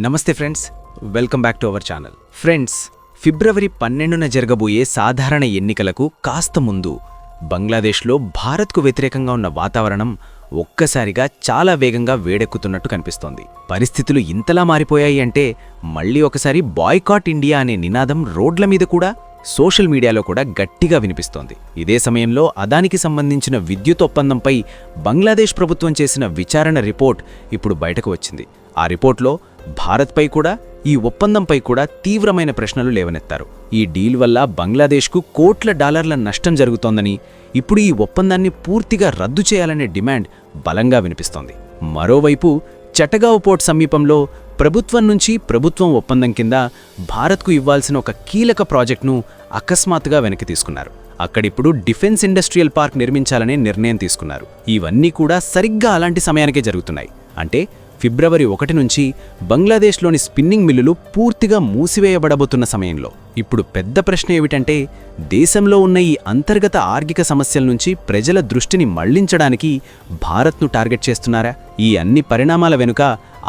నమస్తే friends welcome back to our channel. Friends ఫిబ్రవరి పన్నెండున జరగబోయే సాధారణ ఎన్నికలకు కాస్త ముందు బంగ్లాదేశ్లో భారత్కు వ్యతిరేకంగా ఉన్న వాతావరణం ఒక్కసారిగా చాలా వేగంగా వేడెక్కుతున్నట్టు కనిపిస్తోంది. పరిస్థితులు ఇంతలా మారిపోయాయి అంటే మళ్ళీ ఒకసారి బాయ్కాట్ ఇండియా అనే నినాదం రోడ్ల మీద కూడా సోషల్ మీడియాలో కూడా గట్టిగా వినిపిస్తోంది. ఇదే సమయంలో అదానికి సంబంధించిన విద్యుత్ ఒప్పందంపై బంగ్లాదేశ్ ప్రభుత్వం చేసిన విచారణ రిపోర్ట్ ఇప్పుడు బయటకు వచ్చింది. ఆ రిపోర్ట్లో భారత్పై కూడా ఈ ఒప్పందంపై కూడా తీవ్రమైన ప్రశ్నలు లేవనెత్తారు. ఈ డీల్ వల్ల బంగ్లాదేశ్కు కోట్ల డాలర్ల నష్టం జరుగుతోందని ఇప్పుడు ఈ ఒప్పందాన్ని పూర్తిగా రద్దు చేయాలనే డిమాండ్ బలంగా వినిపిస్తోంది. మరోవైపు చటగావ్ పోర్ట్ సమీపంలో ప్రభుత్వం నుంచి ప్రభుత్వం ఒప్పందం కింద భారత్కు ఇవ్వాల్సిన ఒక కీలక ప్రాజెక్టును అకస్మాత్తుగా వెనక్కి తీసుకున్నారు. అక్కడిప్పుడు డిఫెన్స్ ఇండస్ట్రియల్ పార్క్ నిర్మించాలనే నిర్ణయం తీసుకున్నారు. ఇవన్నీ కూడా సరిగ్గా అలాంటి సమయానికే జరుగుతున్నాయి. అంటే ఫిబ్రవరి ఒకటి నుంచి బంగ్లాదేశ్లోని స్పిన్నింగ్ మిల్లులు పూర్తిగా మూసివేయబడబోతున్న సమయంలో. ఇప్పుడు పెద్ద ప్రశ్న ఏమిటంటే దేశంలో ఉన్న ఈ అంతర్గత ఆర్థిక సమస్యల నుంచి ప్రజల దృష్టిని మళ్ళించడానికి భారత్ను టార్గెట్ చేస్తున్నారా? ఈ అన్ని పరిణామాల వెనుక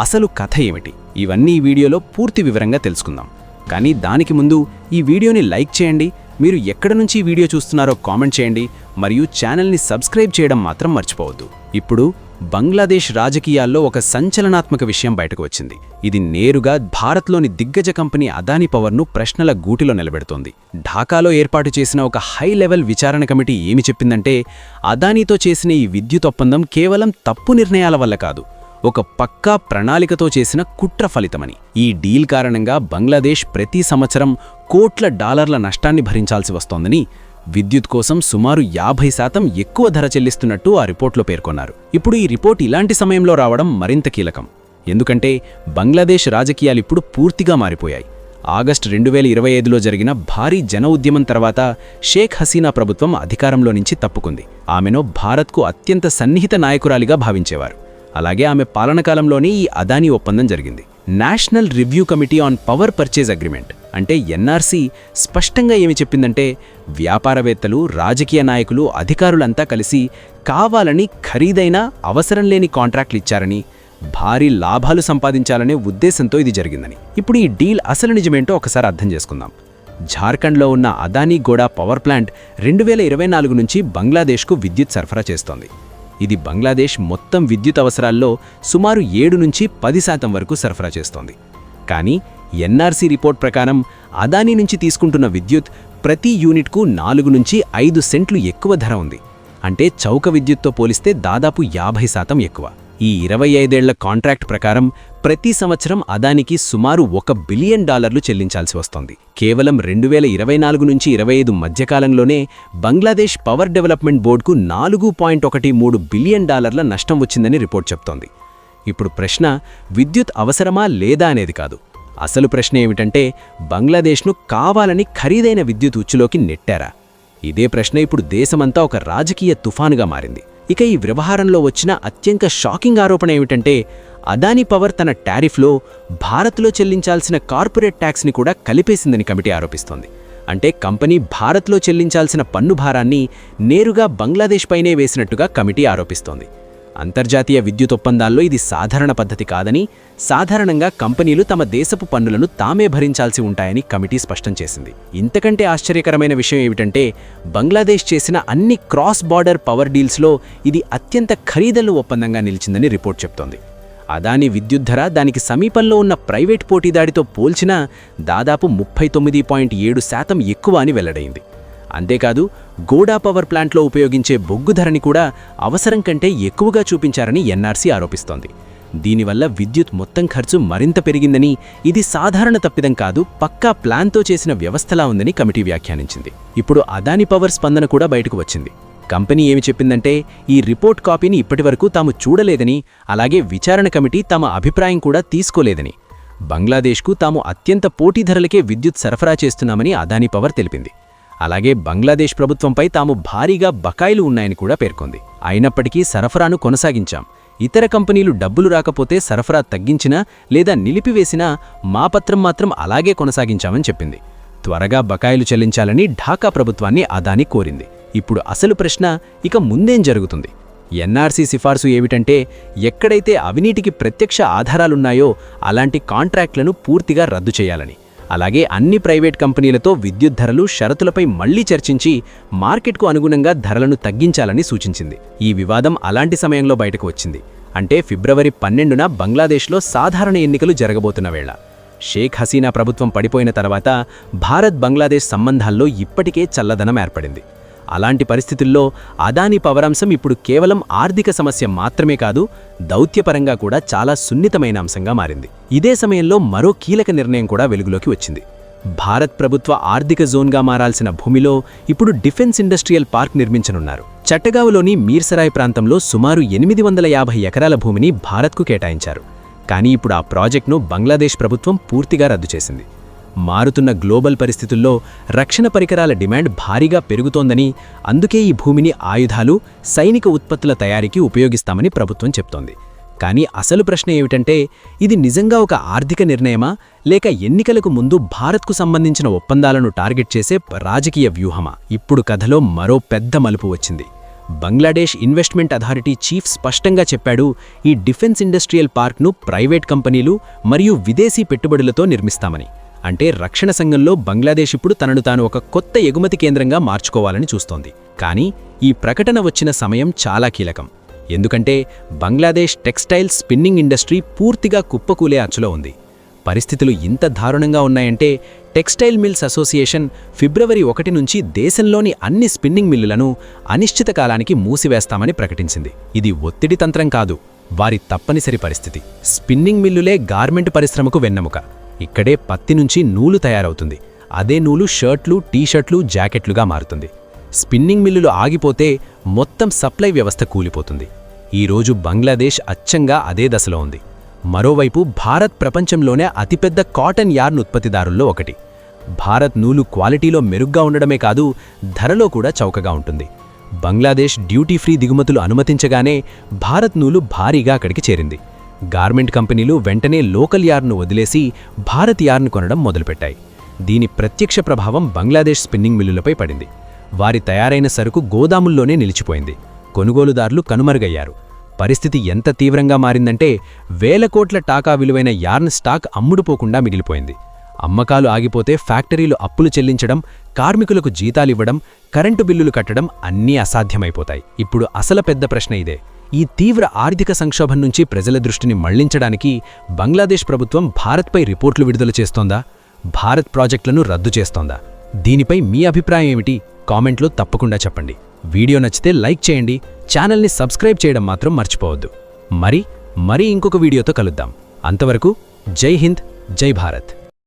అసలు కథ ఏమిటి? ఇవన్నీ ఈ వీడియోలో పూర్తి వివరంగా తెలుసుకుందాం. కానీ దానికి ముందు ఈ వీడియోని లైక్ చేయండి మీరు ఎక్కడ నుంచి ఈ వీడియో చూస్తున్నారో కామెంట్ చేయండి మరియు ఛానల్ని సబ్స్క్రైబ్ చేయడం మాత్రం మర్చిపోవద్దు. ఇప్పుడు బంగ్లాదేశ్ రాజకీయాల్లో ఒక సంచలనాత్మక విషయం బయటకు వచ్చింది. ఇది నేరుగా భారత్లోని దిగ్గజ కంపెనీ అదానీ పవర్ను ప్రశ్నల గూటిలో నిలబెడుతోంది. ఢాకాలో ఏర్పాటు చేసిన ఒక హై లెవెల్ విచారణ కమిటీ ఏమి చెప్పిందంటే అదానీతో చేసిన ఈ విద్యుత్ ఒప్పందం కేవలం తప్పు నిర్ణయాల వల్ల కాదు ఒక పక్కా ప్రణాళికతో చేసిన కుట్ర ఫలితమని. ఈ డీల్ కారణంగా బంగ్లాదేశ్ ప్రతి సంవత్సరం కోట్ల డాలర్ల నష్టాన్ని భరించాల్సి వస్తోందని విద్యుత్ కోసం సుమారు యాభై శాతం ఎక్కువ ధర చెల్లిస్తున్నట్టు ఆ రిపోర్ట్లో పేర్కొన్నారు. ఇప్పుడు ఈ రిపోర్ట్ ఇలాంటి సమయంలో రావడం మరింత కీలకం. ఎందుకంటే బంగ్లాదేశ్ రాజకీయాలిప్పుడు పూర్తిగా మారిపోయాయి. ఆగస్టు రెండు వేల ఇరవై ఐదులో జరిగిన భారీ జన ఉద్యమం తర్వాత షేక్ హసీనా ప్రభుత్వం అధికారంలో నుంచి తప్పుకుంది. ఆమెను భారత్కు అత్యంత సన్నిహిత నాయకురాలిగా భావించేవారు. అలాగే ఆమె పాలనకాలంలోనే ఈ అదానీ ఒప్పందం జరిగింది. National review committee on power purchase agreement. అంటే ఎన్ఆర్సీ స్పష్టంగా ఏమి చెప్పిందంటే వ్యాపారవేత్తలు రాజకీయ నాయకులు అధికారులంతా కలిసి కావాలని ఖరీదైన అవసరం లేని కాంట్రాక్ట్లు ఇచ్చారని భారీ లాభాలు సంపాదించాలనే ఉద్దేశంతో ఇది జరిగిందని. ఇప్పుడు ఈ డీల్ అసలు నిజమేంటో ఒకసారి అర్థం చేసుకుందాం. జార్ఖండ్లో ఉన్న అదానీ గోడా పవర్ ప్లాంట్ రెండు వేల ఇరవై నాలుగు నుంచి బంగ్లాదేశ్కు విద్యుత్ సరఫరా చేస్తోంది. ఇది బంగ్లాదేశ్ మొత్తం విద్యుత్ అవసరాల్లో సుమారు ఏడు నుంచి పది శాతం వరకు సరఫరా చేస్తోంది. కానీ ఎన్ఆర్సీ రిపోర్ట్ ప్రకారం అదానీ నుంచి తీసుకుంటున్న విద్యుత్ ప్రతి యూనిట్కు నాలుగు నుంచి ఐదు సెంట్లు ఎక్కువ ధర ఉంది. అంటే చౌక విద్యుత్తో పోలిస్తే దాదాపు యాభై శాతం ఎక్కువ. ఈ ఇరవై ఐదేళ్ళ కాంట్రాక్ట్ ప్రకారం ప్రతి సంవత్సరం అదానికి సుమారు ఒక బిలియన్ డాలర్లు చెల్లించాల్సి వస్తోంది. కేవలం రెండు వేల ఇరవై నాలుగు నుంచి ఇరవై ఐదు మధ్యకాలంలోనే బంగ్లాదేశ్ పవర్ డెవలప్మెంట్ బోర్డుకు నాలుగు పాయింట్ ఒకటి మూడు బిలియన్ డాలర్ల నష్టం వచ్చిందని రిపోర్ట్ చెప్తోంది. ఇప్పుడు ప్రశ్న విద్యుత్ అవసరమా లేదా అనేది కాదు. అసలు ప్రశ్న ఏమిటంటే బంగ్లాదేశ్ను కావాలని ఖరీదైన విద్యుత్ ఉచ్చులోకి నెట్టారా? ఇదే ప్రశ్న ఇప్పుడు దేశమంతా ఒక రాజకీయ తుఫానుగా మారింది. ఇక ఈ వ్యవహారంలో వచ్చిన అత్యంత షాకింగ్ ఆరోపణ ఏమిటంటే అదానీ పవర్ తన టారిఫ్లో భారత్లో చెల్లించాల్సిన కార్పొరేట్ ట్యాక్స్ని కూడా కలిపేసిందని కమిటీ ఆరోపిస్తోంది. అంటే కంపెనీ భారత్లో చెల్లించాల్సిన పన్ను భారాన్ని నేరుగా బంగ్లాదేశ్ పైనే వేసినట్టుగా కమిటీ ఆరోపిస్తోంది. అంతర్జాతీయ విద్యుత్ ఒప్పందాల్లో ఇది సాధారణ పద్ధతి కాదని సాధారణంగా కంపెనీలు తమ దేశపు పన్నులను తామే భరించాల్సి ఉంటాయని కమిటీ స్పష్టం చేసింది. ఇంతకంటే ఆశ్చర్యకరమైన విషయం ఏమిటంటే బంగ్లాదేశ్ చేసిన అన్ని క్రాస్ బార్డర్ పవర్ డీల్స్లో ఇది అత్యంత ఖరీదలు ఒప్పందంగా నిలిచిందని రిపోర్ట్ చెప్తోంది. అదాని విద్యుత్ ధర దానికి సమీపంలో ఉన్న ప్రైవేట్ పోటీదాడితో పోల్చినా దాదాపు ముప్పై తొమ్మిది పాయింట్ ఏడు శాతం ఎక్కువ అని వెల్లడైంది. అంతేకాదు గోడా పవర్ ప్లాంట్లో ఉపయోగించే బొగ్గు ధరని కూడా అవసరం కంటే ఎక్కువగా చూపించారని ఎన్ఆర్సీ ఆరోపిస్తోంది. దీనివల్ల విద్యుత్ మొత్తం ఖర్చు మరింత పెరిగిందని ఇది సాధారణ తప్పిదం కాదు పక్కా ప్లాన్తో చేసిన వ్యవస్థలా ఉందని కమిటీ వ్యాఖ్యానించింది. ఇప్పుడు అదాని పవర్ స్పందన కూడా బయటకు వచ్చింది. కంపెనీ ఏమి చెప్పిందంటే ఈ రిపోర్ట్ కాపీని ఇప్పటివరకు తాము చూడలేదని అలాగే విచారణ కమిటీ తమ అభిప్రాయం కూడా తీసుకోలేదని. బంగ్లాదేశ్కు తాము అత్యంత పోటీ ధరలకే విద్యుత్ సరఫరా చేస్తున్నామని అదాని పవర్ తెలిపింది. అలాగే బంగ్లాదేశ్ ప్రభుత్వంపై తాము భారీగా బకాయిలు ఉన్నాయని కూడా పేర్కొంది. అయినప్పటికీ సరఫరాను కొనసాగించాం. ఇతర కంపెనీలు డబ్బులు రాకపోతే సరఫరా తగ్గించినా లేదా నిలిపివేసినా మా పత్రం మాత్రం అలాగే కొనసాగించామని చెప్పింది. త్వరగా బకాయిలు చెల్లించాలని ఢాకా ప్రభుత్వాన్ని అదాని కోరింది. ఇప్పుడు అసలు ప్రశ్న ఇక ముందేం జరుగుతుంది? ఎన్ఆర్సీ సిఫార్సు ఏమిటంటే ఎక్కడైతే అవినీటికి ప్రత్యక్ష ఆధారాలున్నాయో అలాంటి కాంట్రాక్ట్లను పూర్తిగా రద్దు చేయాలని. అలాగే అన్ని ప్రైవేట్ కంపెనీలతో విద్యుత్ ధరలు షరతులపై మళ్ళీ చర్చించి మార్కెట్కు అనుగుణంగా ధరలను తగ్గించాలని సూచించింది. ఈ వివాదం అలాంటి సమయంలో బయటకు వచ్చింది. అంటే ఫిబ్రవరి పన్నెండున బంగ్లాదేశ్లో సాధారణ ఎన్నికలు జరగబోతున్న వేళ. షేక్ హసీనా ప్రభుత్వం పడిపోయిన తర్వాత భారత్ బంగ్లాదేశ్ సంబంధాల్లో ఇప్పటికే చల్లదనం ఏర్పడింది. అలాంటి పరిస్థితుల్లో అదాని పవరాంశం ఇప్పుడు కేవలం ఆర్థిక సమస్య మాత్రమే కాదు దౌత్యపరంగా కూడా చాలా సున్నితమైన అంశంగా మారింది. ఇదే సమయంలో మరో కీలక నిర్ణయం కూడా వెలుగులోకి వచ్చింది. భారత్ ప్రభుత్వ ఆర్థిక జోన్గా మారాల్సిన భూమిలో ఇప్పుడు డిఫెన్స్ ఇండస్ట్రియల్ పార్క్ నిర్మించనున్నారు. చట్టగావులోని మీర్సరాయ్ ప్రాంతంలో సుమారు ఎనిమిది వందల యాభై ఎకరాల భూమిని భారత్కు కేటాయించారు. కానీ ఇప్పుడు ఆ ప్రాజెక్టును బంగ్లాదేశ్ ప్రభుత్వం పూర్తిగా రద్దు చేసింది. మారుతున్న గ్లోబల్ పరిస్థితుల్లో రక్షణ పరికరాల డిమాండ్ భారీగా పెరుగుతోందని అందుకే ఈ భూమిని ఆయుధాలు సైనిక ఉత్పత్తుల తయారీకి ఉపయోగిస్తామని ప్రభుత్వం చెప్తోంది. కానీ అసలు ప్రశ్న ఏమిటంటే ఇది నిజంగా ఒక ఆర్థిక నిర్ణయమా? లేక ఎన్నికలకు ముందు భారత్కు సంబంధించిన ఒప్పందాలను టార్గెట్ చేసే రాజకీయ వ్యూహమా? ఇప్పుడు కథలో మరో పెద్ద మలుపు వచ్చింది. బంగ్లాదేశ్ ఇన్వెస్ట్మెంట్ అథారిటీ చీఫ్ స్పష్టంగా చెప్పాడు ఈ డిఫెన్స్ ఇండస్ట్రియల్ పార్క్ను ప్రైవేట్ కంపెనీలు మరియు విదేశీ పెట్టుబడులతో నిర్మిస్తామని. అంటే రక్షణ సంఘంలో బంగ్లాదేశ్ ఇప్పుడు తనను తాను ఒక కొత్త ఎగుమతి కేంద్రంగా మార్చుకోవాలని చూస్తోంది. కానీ ఈ ప్రకటన వచ్చిన సమయం చాలా కీలకం. ఎందుకంటే బంగ్లాదేశ్ టెక్స్టైల్ స్పిన్నింగ్ ఇండస్ట్రీ పూర్తిగా కుప్పకూలే అచ్చులో ఉంది. పరిస్థితులు ఇంత దారుణంగా ఉన్నాయంటే టెక్స్టైల్ మిల్స్ అసోసియేషన్ ఫిబ్రవరి ఒకటి నుంచి దేశంలోని అన్ని స్పిన్నింగ్ మిల్లులను అనిశ్చిత కాలానికి మూసివేస్తామని ప్రకటించింది. ఇది ఒత్తిడి తంత్రం కాదు వారి తప్పనిసరి పరిస్థితి. స్పిన్నింగ్ మిల్లులే గార్మెంట్ పరిశ్రమకు వెన్నెముక. ఇక్కడే పత్తి నుంచి నూలు తయారవుతుంది. అదే నూలు షర్ట్లు టీషర్ట్లు జాకెట్లుగా మారుతుంది. స్పిన్నింగ్ మిల్లులు ఆగిపోతే మొత్తం సప్లై వ్యవస్థ కూలిపోతుంది. ఈరోజు బంగ్లాదేశ్ అచ్చంగా అదే దశలో ఉంది. మరోవైపు భారత్ ప్రపంచంలోనే అతిపెద్ద కాటన్ యార్న్ ఉత్పత్తిదారుల్లో ఒకటి. భారత్ నూలు క్వాలిటీలో మెరుగ్గా ఉండడమే కాదు ధరలో కూడా చౌకగా ఉంటుంది. బంగ్లాదేశ్ డ్యూటీ ఫ్రీ దిగుమతులు అనుమతించగానే భారత్ నూలు భారీగా అక్కడికి చేరింది. గార్మెంట్ కంపెనీలు వెంటనే లోకల్ యార్ను వదిలేసి భారత్ యార్ను కొనడం మొదలుపెట్టాయి. దీని ప్రత్యక్ష ప్రభావం బంగ్లాదేశ్ స్పిన్నింగ్ మిల్లులపై పడింది. వారి తయారైన సరుకు గోదాముల్లోనే నిలిచిపోయింది. కొనుగోలుదారులు కనుమరుగయ్యారు. పరిస్థితి ఎంత తీవ్రంగా మారిందంటే వేల కోట్ల టాకా విలువైన యార్న్ స్టాక్ అమ్ముడుపోకుండా మిగిలిపోయింది. అమ్మకాలు ఆగిపోతే ఫ్యాక్టరీలు అప్పులు చెల్లించడం కార్మికులకు జీతాలివ్వడం కరెంటు బిల్లులు కట్టడం అన్నీ అసాధ్యమైపోతాయి. ఇప్పుడు అసల పెద్ద ప్రశ్న ఇదే. ఈ తీవ్ర ఆర్థిక సంక్షోభం నుంచి ప్రజల దృష్టిని మళ్ళించడానికి బంగ్లాదేశ్ ప్రభుత్వం భారత్పై రిపోర్ట్లు విడుదల చేస్తోందా? భారత్ ప్రాజెక్టులను రద్దు చేస్తోందా? దీనిపై మీ అభిప్రాయం ఏమిటి? కామెంట్లో తప్పకుండా చెప్పండి. వీడియో నచ్చితే లైక్ చేయండి. ఛానల్ని సబ్స్క్రైబ్ చేయడం మాత్రం మర్చిపోవద్దు. మరి మరీ ఇంకొక వీడియోతో కలుద్దాం. అంతవరకు జై హింద్ జై భారత్.